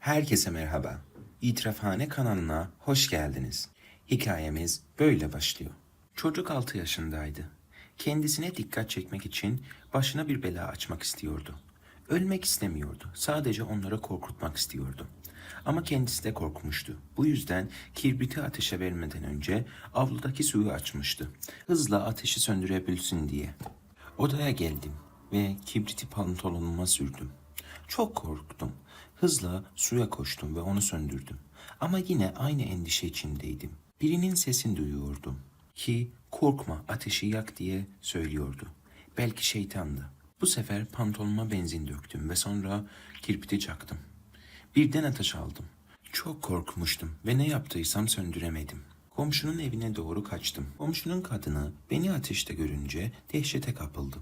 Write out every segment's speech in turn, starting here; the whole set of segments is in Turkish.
Herkese merhaba. İtirafhane kanalına hoş geldiniz. Hikayemiz böyle başlıyor. Çocuk 6 yaşındaydı. Kendisine dikkat çekmek için başına bir bela açmak istiyordu. Ölmek istemiyordu. Sadece onlara korkutmak istiyordu. Ama kendisi de korkmuştu. Bu yüzden kibriti ateşe vermeden önce avludaki suyu açmıştı. Hızla ateşi söndürebilsin diye. Odaya geldim ve kibriti pantolonuma sürdüm. Çok korktum. Hızla suya koştum ve onu söndürdüm. Ama yine aynı endişe içindeydim. Birinin sesini duyuyordum ki korkma ateşi yak diye söylüyordu. Belki şeytandı. Bu sefer pantolonuma benzin döktüm ve sonra kirpiti çaktım. Birden ateş aldım. Çok korkmuştum ve ne yaptıysam söndüremedim. Komşunun evine doğru kaçtım. Komşunun kadını beni ateşte görünce dehşete kapıldı.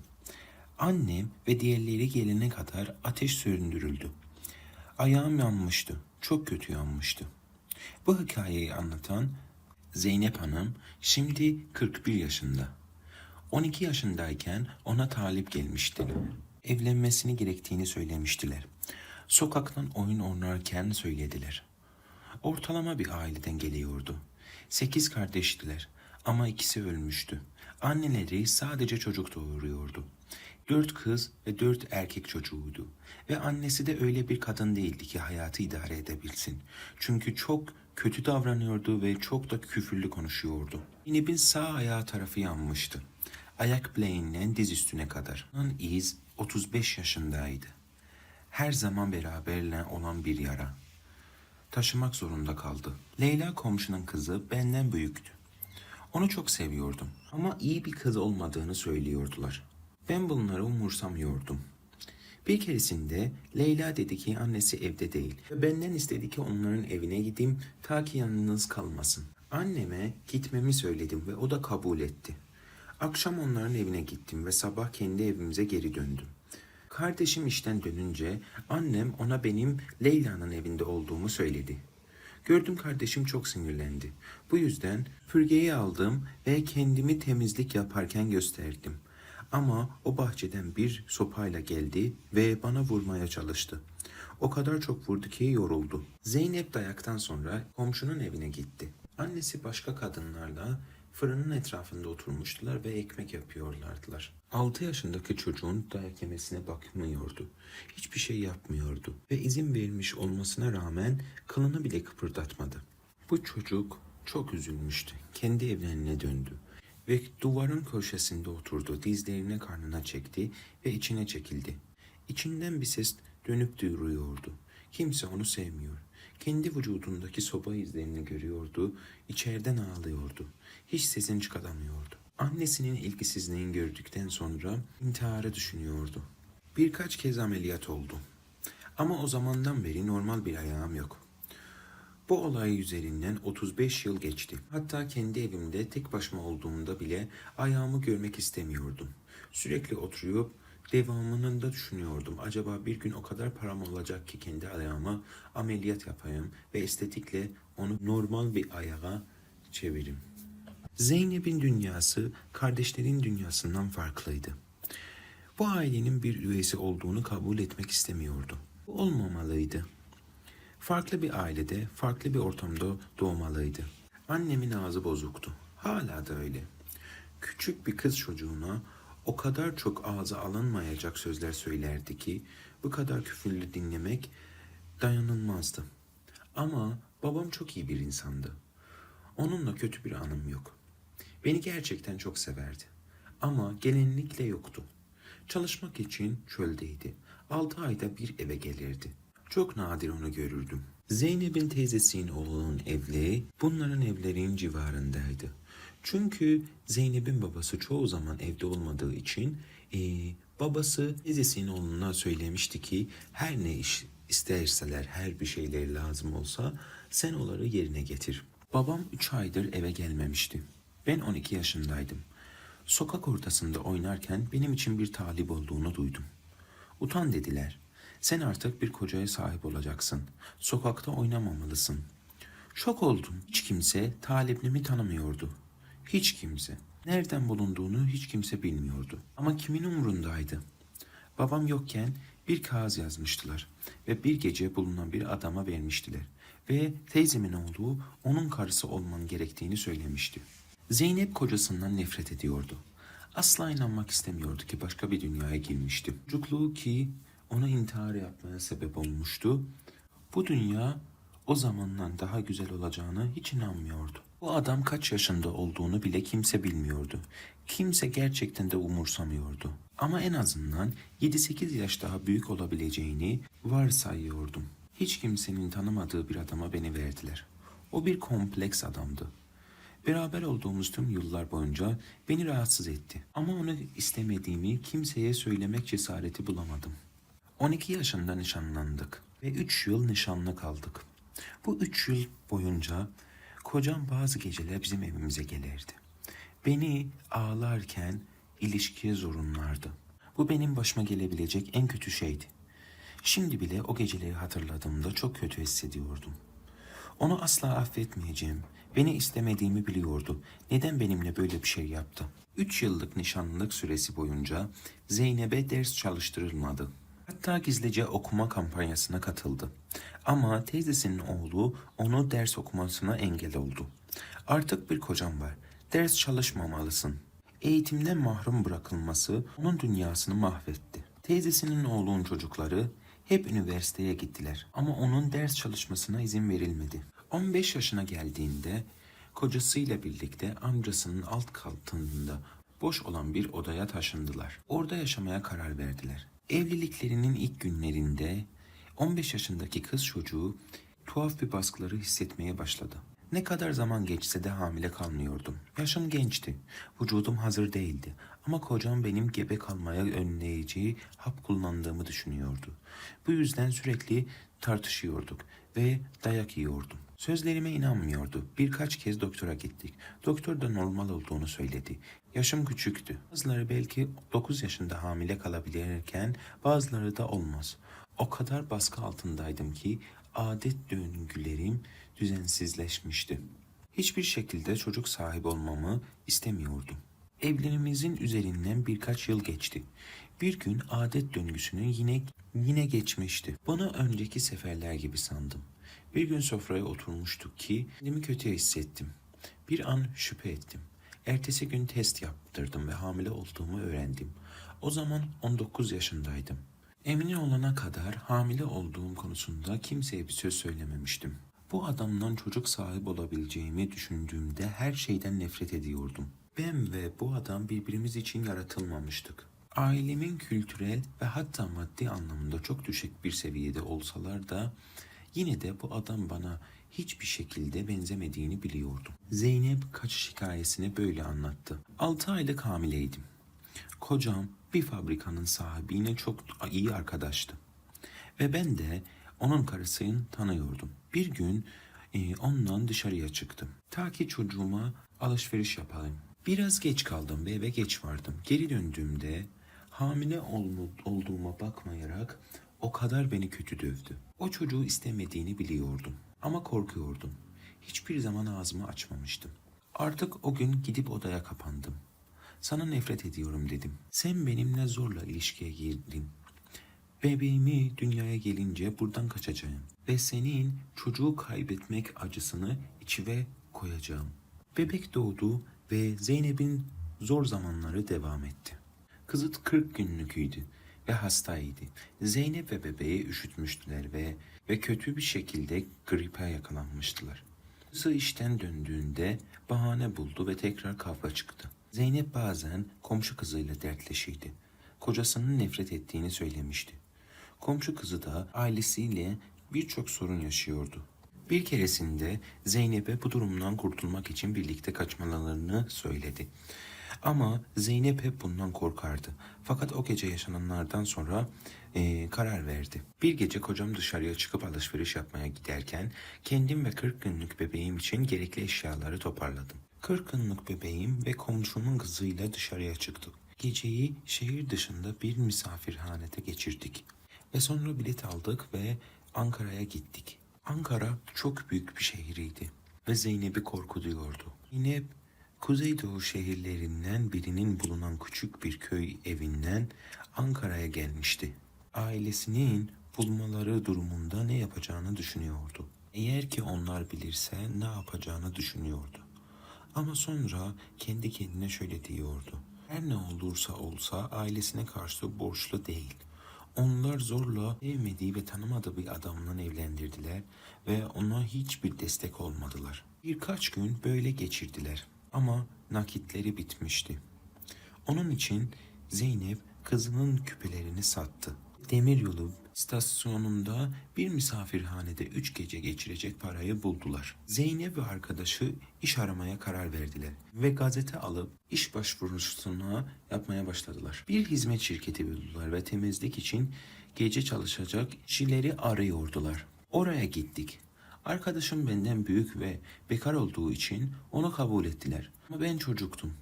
Annem ve diğerleri gelene kadar ateş söndürüldü. Ayağım yanmıştı. Çok kötü yanmıştı. Bu hikayeyi anlatan Zeynep Hanım şimdi 41 yaşında. 12 yaşındayken ona talip gelmişti. Evlenmesini gerektiğini söylemiştiler. Sokaktan oyun oynarken söylediler. Ortalama bir aileden geliyordu. Sekiz kardeştiler ama ikisi ölmüştü. Anneleri sadece çocuk doğuruyordu. Dört kız ve dört erkek çocuğuydu. Ve annesi de öyle bir kadın değildi ki hayatı idare edebilsin. Çünkü çok kötü davranıyordu ve çok da küfürlü konuşuyordu. Zeynep'in sağ ayağı tarafı yanmıştı. Ayak bileğinden diz üstüne kadar. Onun iz 35 yaşındaydı. Her zaman beraberle olan bir yara taşımak zorunda kaldı. Leyla komşunun kızı benden büyüktü. Onu çok seviyordum ama iyi bir kız olmadığını söylüyordular. Ben bunları umursamıyordum. Bir keresinde Leyla dedi ki annesi evde değil ve benden istedi ki onların evine gideyim ta ki yalnız kalmasın. Anneme gitmemi söyledim ve o da kabul etti. Akşam onların evine gittim ve sabah kendi evimize geri döndüm. Kardeşim işten dönünce annem ona benim Leyla'nın evinde olduğumu söyledi. Gördüm kardeşim çok sinirlendi. Bu yüzden pürgeyi aldım ve kendimi temizlik yaparken gösterdim. Ama o bahçeden bir sopayla geldi ve bana vurmaya çalıştı. O kadar çok vurdu ki yoruldu. Zeynep dayaktan sonra komşunun evine gitti. Annesi başka kadınlarla fırının etrafında oturmuştular ve ekmek yapıyorlardılar. 6 yaşındaki çocuğun dayak yemesine bakmıyordu. Hiçbir şey yapmıyordu ve izin vermiş olmasına rağmen kılını bile kıpırdatmadı. Bu çocuk çok üzülmüştü. Kendi evlerine döndü ve duvarın köşesinde oturdu. Dizlerini karnına çekti ve içine çekildi. İçinden bir ses dönüp duruyordu. Kimse onu sevmiyor. Kendi vücudundaki soba izlerini görüyordu, içeriden ağlıyordu. Hiç sesini çıkaramıyordu. Annesinin ilgisizliğini gördükten sonra intiharı düşünüyordu. Birkaç kez ameliyat oldu. Ama o zamandan beri normal bir ayağım yok. Bu olay üzerinden 35 yıl geçti. Hatta kendi evimde tek başıma olduğumda bile ayağımı görmek istemiyordum. Sürekli oturup devamını da düşünüyordum. Acaba bir gün o kadar param olacak ki kendi ayağıma ameliyat yapayım ve estetikle onu normal bir ayağa çevireyim. Zeynep'in dünyası kardeşlerin dünyasından farklıydı. Bu ailenin bir üyesi olduğunu kabul etmek istemiyordu. Bu olmamalıydı. Farklı bir ailede, farklı bir ortamda doğmalıydı. Annemin ağzı bozuktu. Hala da öyle. Küçük bir kız çocuğuna o kadar çok ağza alınmayacak sözler söylerdi ki bu kadar küfürlü dinlemek dayanılmazdı. Ama babam çok iyi bir insandı. Onunla kötü bir anım yok. Beni gerçekten çok severdi. Ama gelenlikle yoktu. Çalışmak için çöldeydi. Altı ayda bir eve gelirdi. Çok nadir onu görürdüm. Zeynep'in teyzesinin oğlunun evleri bunların evlerin civarındaydı. Çünkü Zeynep'in babası çoğu zaman evde olmadığı için eee, babası teyzesinin oğluna söylemişti ki her ne iş isterseler her bir şeyleri lazım olsa sen onları yerine getir. Babam 3 aydır eve gelmemişti. Ben 12 yaşındaydım. Sokak ortasında oynarken benim için bir talip olduğunu duydum. Utan dediler. Sen artık bir kocaya sahip olacaksın. Sokakta oynamamalısın. Şok oldum. Hiç kimse talibimi tanımıyordu. Hiç kimse. Nereden bulunduğunu hiç kimse bilmiyordu. Ama kimin umurundaydı? Babam yokken bir kağıt yazmıştılar ve bir gece bulunan bir adama vermiştiler. Ve teyzemin oğlu onun karısı olman gerektiğini söylemişti. Zeynep kocasından nefret ediyordu. Asla inanmak istemiyordu ki başka bir dünyaya girmişti. Çocukluğu ki ona intihar yapmaya sebep olmuştu. Bu dünya o zamandan daha güzel olacağını hiç inanmıyordu. Bu adam kaç yaşında olduğunu bile kimse bilmiyordu. Kimse gerçekten de umursamıyordu. Ama en azından 7-8 yaş daha büyük olabileceğini varsayıyordum. Hiç kimsenin tanımadığı bir adama beni verdiler. O bir kompleks adamdı. Beraber olduğumuz tüm yıllar boyunca beni rahatsız etti. Ama onu istemediğimi kimseye söylemek cesareti bulamadım. 12 yaşında nişanlandık ve 3 yıl nişanlı kaldık. Bu 3 yıl boyunca kocam bazı geceler bizim evimize gelirdi. Beni ağlarken ilişkiye zorunlardı. Bu benim başıma gelebilecek en kötü şeydi. Şimdi bile o geceleri hatırladığımda çok kötü hissediyordum. Onu asla affetmeyeceğim. Beni istemediğimi biliyordu. Neden benimle böyle bir şey yaptı? Üç yıllık nişanlılık süresi boyunca Zeynep'e ders çalıştırılmadı. Hatta gizlice okuma kampanyasına katıldı. Ama teyzesinin oğlu onu ders okumasına engel oldu. Artık bir kocam var. Ders çalışmamalısın. Eğitimden mahrum bırakılması onun dünyasını mahvetti. Teyzesinin oğlunun çocukları hep üniversiteye gittiler ama onun ders çalışmasına izin verilmedi. 15 yaşına geldiğinde kocasıyla birlikte amcasının alt katında boş olan bir odaya taşındılar. Orada yaşamaya karar verdiler. Evliliklerinin ilk günlerinde 15 yaşındaki kız çocuğu tuhaf bir baskıları hissetmeye başladı. Ne kadar zaman geçse de hamile kalmıyordum. Yaşım gençti. Vücudum hazır değildi. Ama kocam benim gebe kalmaya önleyici hap kullandığımı düşünüyordu. Bu yüzden sürekli tartışıyorduk ve dayak yiyordum. Sözlerime inanmıyordu. Birkaç kez doktora gittik. Doktor da normal olduğunu söyledi. Yaşım küçüktü. Bazıları belki 9 yaşında hamile kalabilirken bazıları da olmaz. O kadar baskı altındaydım ki adet döngülerim düzensizleşmişti. Hiçbir şekilde çocuk sahibi olmamı istemiyordum. Evliliğimizin üzerinden birkaç yıl geçti. Bir gün adet döngüsünü yine yine geçmişti. Bunu önceki seferler gibi sandım. Bir gün sofraya oturmuştuk ki kendimi kötü hissettim. Bir an şüphe ettim. Ertesi gün test yaptırdım ve hamile olduğumu öğrendim. O zaman 19 yaşındaydım. Emin olana kadar hamile olduğum konusunda kimseye bir söz söylememiştim. Bu adamdan çocuk sahibi olabileceğimi düşündüğümde her şeyden nefret ediyordum. Ben ve bu adam birbirimiz için yaratılmamıştık. Ailemin kültürel ve hatta maddi anlamında çok düşük bir seviyede olsalar da yine de bu adam bana hiçbir şekilde benzemediğini biliyordum. Zeynep kaçış hikayesini böyle anlattı. 6 aylık hamileydim. Kocam bir fabrikanın sahibiyle çok iyi arkadaştı. Ve ben de onun karısını tanıyordum. Bir gün e, ondan dışarıya çıktım. Ta ki çocuğuma alışveriş yapayım. Biraz geç kaldım ve eve geç vardım. Geri döndüğümde hamile ol- olduğuma bakmayarak o kadar beni kötü dövdü. O çocuğu istemediğini biliyordum ama korkuyordum. Hiçbir zaman ağzımı açmamıştım. Artık o gün gidip odaya kapandım. Sana nefret ediyorum dedim. Sen benimle zorla ilişkiye girdin. Bebeğimi dünyaya gelince buradan kaçacağım. Ve senin çocuğu kaybetmek acısını içime koyacağım. Bebek doğdu ve Zeynep'in zor zamanları devam etti. Kızı 40 günlüküydü ve hastaydı. Zeynep ve bebeği üşütmüştüler ve ve kötü bir şekilde gripe yakalanmıştılar. Kızı işten döndüğünde bahane buldu ve tekrar kavga çıktı. Zeynep bazen komşu kızıyla dertleşiydi. Kocasının nefret ettiğini söylemişti. Komşu kızı da ailesiyle birçok sorun yaşıyordu. Bir keresinde Zeynep'e bu durumdan kurtulmak için birlikte kaçmalarını söyledi. Ama Zeynep hep bundan korkardı. Fakat o gece yaşananlardan sonra eee, karar verdi. Bir gece kocam dışarıya çıkıp alışveriş yapmaya giderken kendim ve 40 günlük bebeğim için gerekli eşyaları toparladım. 40 günlük bebeğim ve komşumun kızıyla dışarıya çıktık. Geceyi şehir dışında bir misafirhanede geçirdik. Ve sonra bilet aldık ve Ankara'ya gittik. Ankara çok büyük bir şehriydi ve Zeynep'i korkutuyordu. Zeynep Kuzeydoğu şehirlerinden birinin bulunan küçük bir köy evinden Ankara'ya gelmişti. ailesinin bulmaları durumunda ne yapacağını düşünüyordu. Eğer ki onlar bilirse ne yapacağını düşünüyordu. Ama sonra kendi kendine şöyle diyordu. Her ne olursa olsa ailesine karşı borçlu değil. Onlar zorla sevmediği ve tanımadığı bir adamla evlendirdiler ve ona hiçbir destek olmadılar. Birkaç gün böyle geçirdiler ama nakitleri bitmişti. Onun için Zeynep kızının küpelerini sattı. Demiryolu istasyonunda bir misafirhanede üç gece geçirecek parayı buldular. Zeynep ve arkadaşı iş aramaya karar verdiler ve gazete alıp iş başvurusuna yapmaya başladılar. Bir hizmet şirketi buldular ve temizlik için gece çalışacak kişileri arıyordular. Oraya gittik. Arkadaşım benden büyük ve bekar olduğu için onu kabul ettiler. Ama ben çocuktum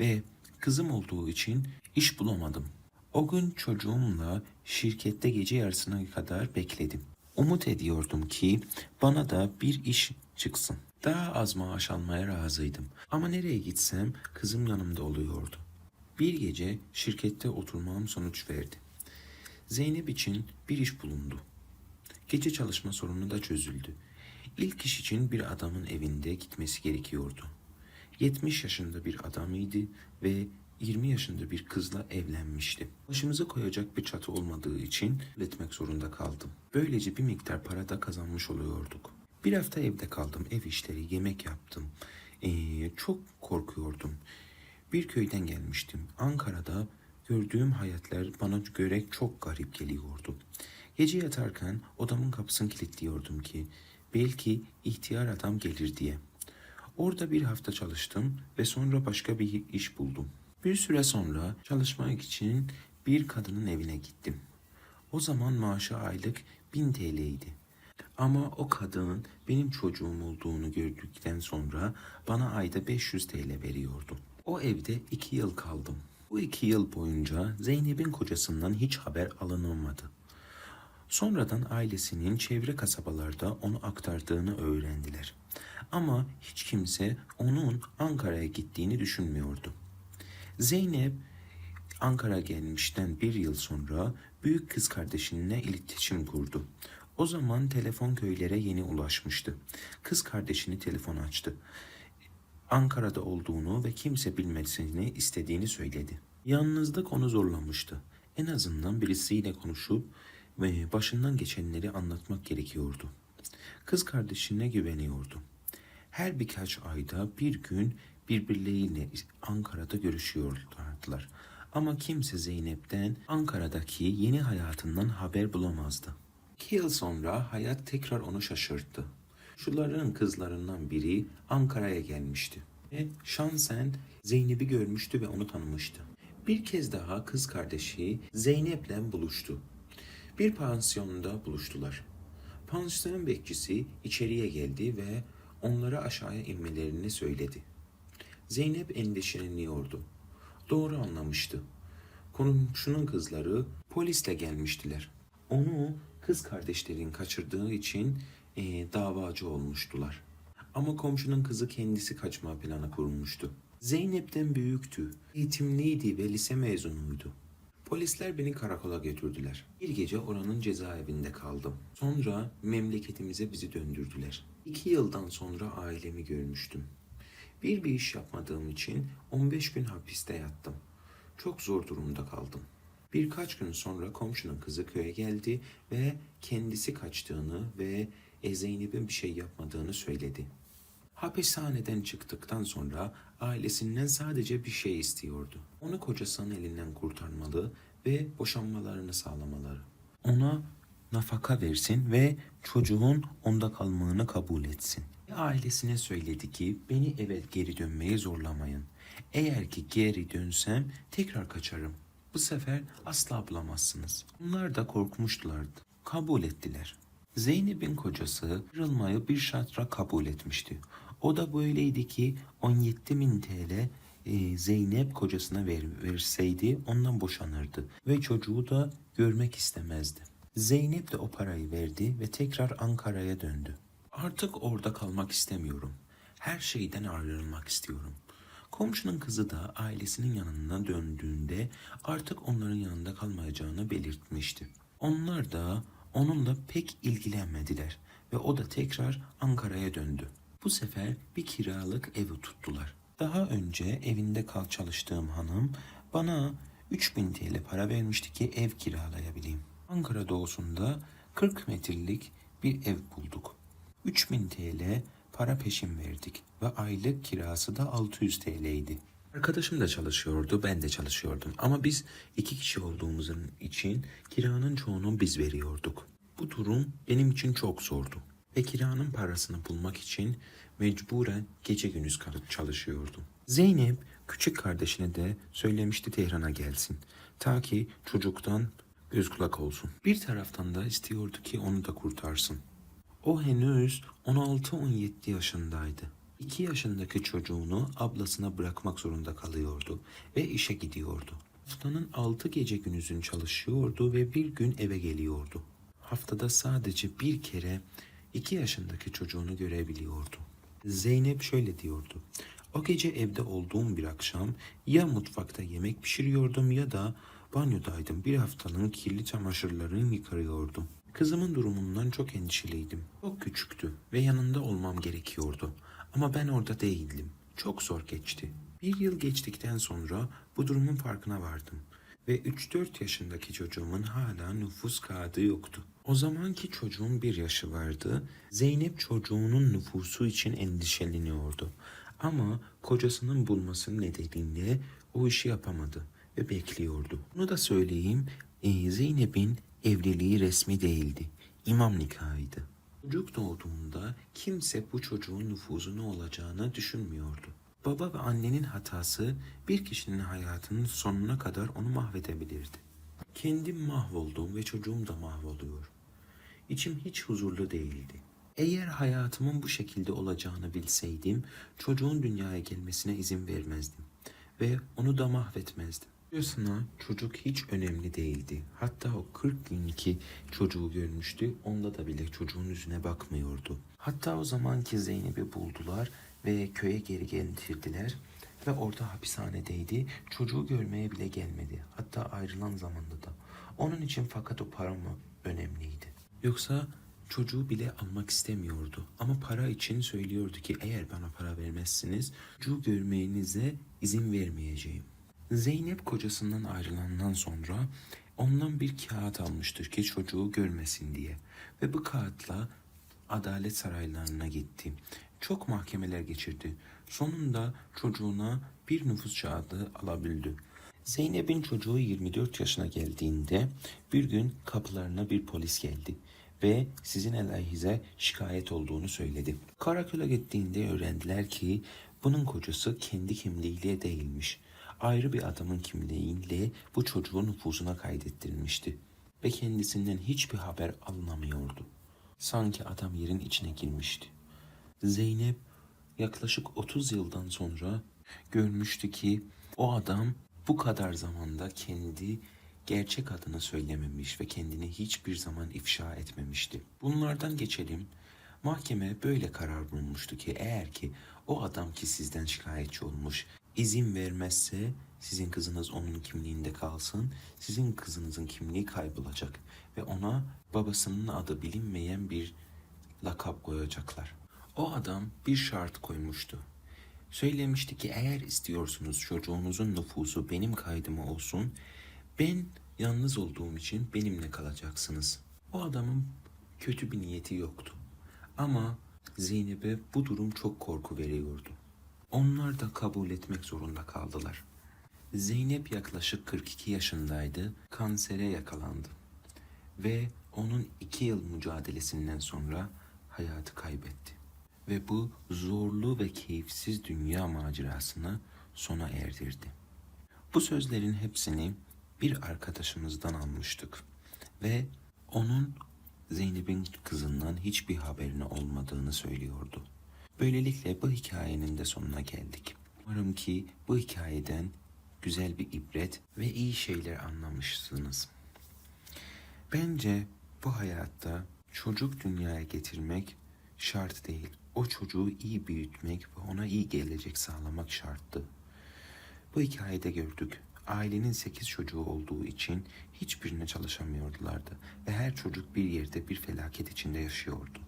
ve kızım olduğu için iş bulamadım. O gün çocuğumla şirkette gece yarısına kadar bekledim. Umut ediyordum ki bana da bir iş çıksın. Daha az maaş almaya razıydım. Ama nereye gitsem kızım yanımda oluyordu. Bir gece şirkette oturmam sonuç verdi. Zeynep için bir iş bulundu. Gece çalışma sorunu da çözüldü. İlk iş için bir adamın evinde gitmesi gerekiyordu. 70 yaşında bir adamıydı ve 20 yaşında bir kızla evlenmişti. Başımıza koyacak bir çatı olmadığı için etmek zorunda kaldım. Böylece bir miktar para da kazanmış oluyorduk. Bir hafta evde kaldım, ev işleri, yemek yaptım. Ee, çok korkuyordum. Bir köyden gelmiştim. Ankara'da gördüğüm hayatlar bana göre çok garip geliyordu. Gece yatarken odamın kapısını kilitliyordum ki belki ihtiyar adam gelir diye. Orada bir hafta çalıştım ve sonra başka bir iş buldum. Bir süre sonra çalışmak için bir kadının evine gittim. O zaman maaşı aylık 1000 TL'ydi. Ama o kadının benim çocuğum olduğunu gördükten sonra bana ayda 500 TL veriyordu. O evde iki yıl kaldım. Bu iki yıl boyunca Zeynep'in kocasından hiç haber alınamadı. Sonradan ailesinin çevre kasabalarda onu aktardığını öğrendiler. Ama hiç kimse onun Ankara'ya gittiğini düşünmüyordu. Zeynep Ankara gelmişten bir yıl sonra büyük kız kardeşinle iletişim kurdu. O zaman telefon köylere yeni ulaşmıştı. Kız kardeşini telefon açtı. Ankara'da olduğunu ve kimse bilmesini istediğini söyledi. Yalnızlık onu zorlamıştı. En azından birisiyle konuşup ve başından geçenleri anlatmak gerekiyordu. Kız kardeşine güveniyordu. Her birkaç ayda bir gün birbirleriyle Ankara'da görüşüyorlardılar. Ama kimse Zeynep'ten Ankara'daki yeni hayatından haber bulamazdı. İki yıl sonra hayat tekrar onu şaşırttı. Şuların kızlarından biri Ankara'ya gelmişti. Ve şansen Zeynep'i görmüştü ve onu tanımıştı. Bir kez daha kız kardeşi Zeynep'le buluştu. Bir pansiyonda buluştular. Pansiyon bekçisi içeriye geldi ve onlara aşağıya inmelerini söyledi. Zeynep endişeleniyordu. Doğru anlamıştı. Komşunun kızları polisle gelmiştiler. Onu kız kardeşlerin kaçırdığı için eee, davacı olmuştular. Ama komşunun kızı kendisi kaçma planı kurmuştu. Zeynep'ten büyüktü, eğitimliydi ve lise mezunuydu. Polisler beni karakola götürdüler. Bir gece oranın cezaevinde kaldım. Sonra memleketimize bizi döndürdüler. İki yıldan sonra ailemi görmüştüm. Bir bir iş yapmadığım için 15 gün hapiste yattım. Çok zor durumda kaldım. Birkaç gün sonra komşunun kızı köye geldi ve kendisi kaçtığını ve Zeynep'in bir şey yapmadığını söyledi. Hapishaneden çıktıktan sonra ailesinden sadece bir şey istiyordu. Onu kocasının elinden kurtarmalı ve boşanmalarını sağlamaları. Ona nafaka versin ve çocuğun onda kalmağını kabul etsin. Ailesine söyledi ki beni eve geri dönmeye zorlamayın. Eğer ki geri dönsem tekrar kaçarım. Bu sefer asla bulamazsınız. Onlar da korkmuşlardı. Kabul ettiler. Zeynep'in kocası ayrılmayı bir şartla kabul etmişti. O da böyleydi ki 17 bin TL e, Zeynep kocasına ver, verseydi ondan boşanırdı ve çocuğu da görmek istemezdi. Zeynep de o parayı verdi ve tekrar Ankara'ya döndü. Artık orada kalmak istemiyorum. Her şeyden ayrılmak istiyorum. Komşunun kızı da ailesinin yanına döndüğünde artık onların yanında kalmayacağını belirtmişti. Onlar da onunla pek ilgilenmediler ve o da tekrar Ankara'ya döndü. Bu sefer bir kiralık evi tuttular. Daha önce evinde kal çalıştığım hanım bana 3000 TL para vermişti ki ev kiralayabileyim. Ankara doğusunda 40 metrelik bir ev bulduk. 3000 TL para peşin verdik ve aylık kirası da 600 TL'ydi. Arkadaşım da çalışıyordu, ben de çalışıyordum. Ama biz iki kişi olduğumuzun için kiranın çoğunu biz veriyorduk. Bu durum benim için çok zordu. Ve kiranın parasını bulmak için mecburen gece gündüz çalışıyordum. Zeynep küçük kardeşine de söylemişti Tehran'a gelsin. Ta ki çocuktan göz kulak olsun. Bir taraftan da istiyordu ki onu da kurtarsın. O henüz 16-17 yaşındaydı. 2 yaşındaki çocuğunu ablasına bırakmak zorunda kalıyordu ve işe gidiyordu. Haftanın 6 gece gündüzün çalışıyordu ve bir gün eve geliyordu. Haftada sadece bir kere 2 yaşındaki çocuğunu görebiliyordu. Zeynep şöyle diyordu. O gece evde olduğum bir akşam ya mutfakta yemek pişiriyordum ya da banyodaydım. Bir haftanın kirli çamaşırlarını yıkarıyordum. Kızımın durumundan çok endişeliydim. Çok küçüktü ve yanında olmam gerekiyordu. Ama ben orada değildim. Çok zor geçti. Bir yıl geçtikten sonra bu durumun farkına vardım. Ve 3-4 yaşındaki çocuğumun hala nüfus kağıdı yoktu. O zamanki çocuğun bir yaşı vardı. Zeynep çocuğunun nüfusu için endişeleniyordu. Ama kocasının bulması nedeniyle o işi yapamadı ve bekliyordu. Bunu da söyleyeyim, e, Zeynep'in evliliği resmi değildi. İmam nikahıydı. Çocuk doğduğunda kimse bu çocuğun nüfuzu ne olacağını düşünmüyordu. Baba ve annenin hatası bir kişinin hayatının sonuna kadar onu mahvedebilirdi. Kendim mahvoldum ve çocuğum da mahvoluyor. İçim hiç huzurlu değildi. Eğer hayatımın bu şekilde olacağını bilseydim, çocuğun dünyaya gelmesine izin vermezdim ve onu da mahvetmezdim. Diyorsun çocuk hiç önemli değildi. Hatta o 40 günki çocuğu görmüştü. Onda da bile çocuğun yüzüne bakmıyordu. Hatta o zamanki Zeynep'i buldular ve köye geri getirdiler. Ve orada hapishanedeydi. Çocuğu görmeye bile gelmedi. Hatta ayrılan zamanda da. Onun için fakat o para mı önemliydi? Yoksa çocuğu bile almak istemiyordu. Ama para için söylüyordu ki eğer bana para vermezsiniz çocuğu görmenize izin vermeyeceğim. Zeynep kocasından ayrılandan sonra ondan bir kağıt almıştır ki çocuğu görmesin diye. Ve bu kağıtla adalet saraylarına gitti. Çok mahkemeler geçirdi. Sonunda çocuğuna bir nüfus kağıdı alabildi. Zeynep'in çocuğu 24 yaşına geldiğinde bir gün kapılarına bir polis geldi ve sizin aleyhize şikayet olduğunu söyledi. Karakola gittiğinde öğrendiler ki bunun kocası kendi kimliğiyle değilmiş. Ayrı bir adamın kimliğiyle bu çocuğun nüfusuna kaydettirilmişti ve kendisinden hiçbir haber alınamıyordu. Sanki adam yerin içine girmişti. Zeynep yaklaşık 30 yıldan sonra görmüştü ki o adam bu kadar zamanda kendi gerçek adını söylememiş ve kendini hiçbir zaman ifşa etmemişti. Bunlardan geçelim. Mahkeme böyle karar bulmuştu ki eğer ki o adam ki sizden şikayetçi olmuş izin vermezse sizin kızınız onun kimliğinde kalsın, sizin kızınızın kimliği kaybolacak ve ona babasının adı bilinmeyen bir lakap koyacaklar. O adam bir şart koymuştu. Söylemişti ki eğer istiyorsunuz çocuğunuzun nüfusu benim kaydıma olsun, ben yalnız olduğum için benimle kalacaksınız. O adamın kötü bir niyeti yoktu. Ama Zeynep'e bu durum çok korku veriyordu. Onlar da kabul etmek zorunda kaldılar. Zeynep yaklaşık 42 yaşındaydı, kansere yakalandı. Ve onun iki yıl mücadelesinden sonra hayatı kaybetti. Ve bu zorlu ve keyifsiz dünya macerasını sona erdirdi. Bu sözlerin hepsini bir arkadaşımızdan almıştık ve onun Zeynep'in kızından hiçbir haberini olmadığını söylüyordu. Böylelikle bu hikayenin de sonuna geldik. Umarım ki bu hikayeden güzel bir ibret ve iyi şeyler anlamışsınız. Bence bu hayatta çocuk dünyaya getirmek şart değil. O çocuğu iyi büyütmek ve ona iyi gelecek sağlamak şarttı. Bu hikayede gördük. Ailenin 8 çocuğu olduğu için hiçbirine çalışamıyorlardı ve her çocuk bir yerde bir felaket içinde yaşıyordu.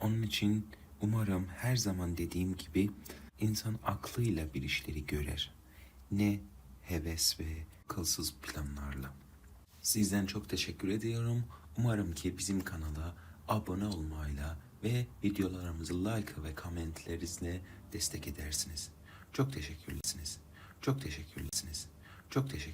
Onun için umarım her zaman dediğim gibi insan aklıyla bir işleri görer. Ne heves ve akılsız planlarla. Sizden çok teşekkür ediyorum. Umarım ki bizim kanala abone olmayla ve videolarımızı like ve komentlerinizle destek edersiniz. Çok teşekkürlüsünüz. Çok teşekkürlüsünüz. Çok teşekkür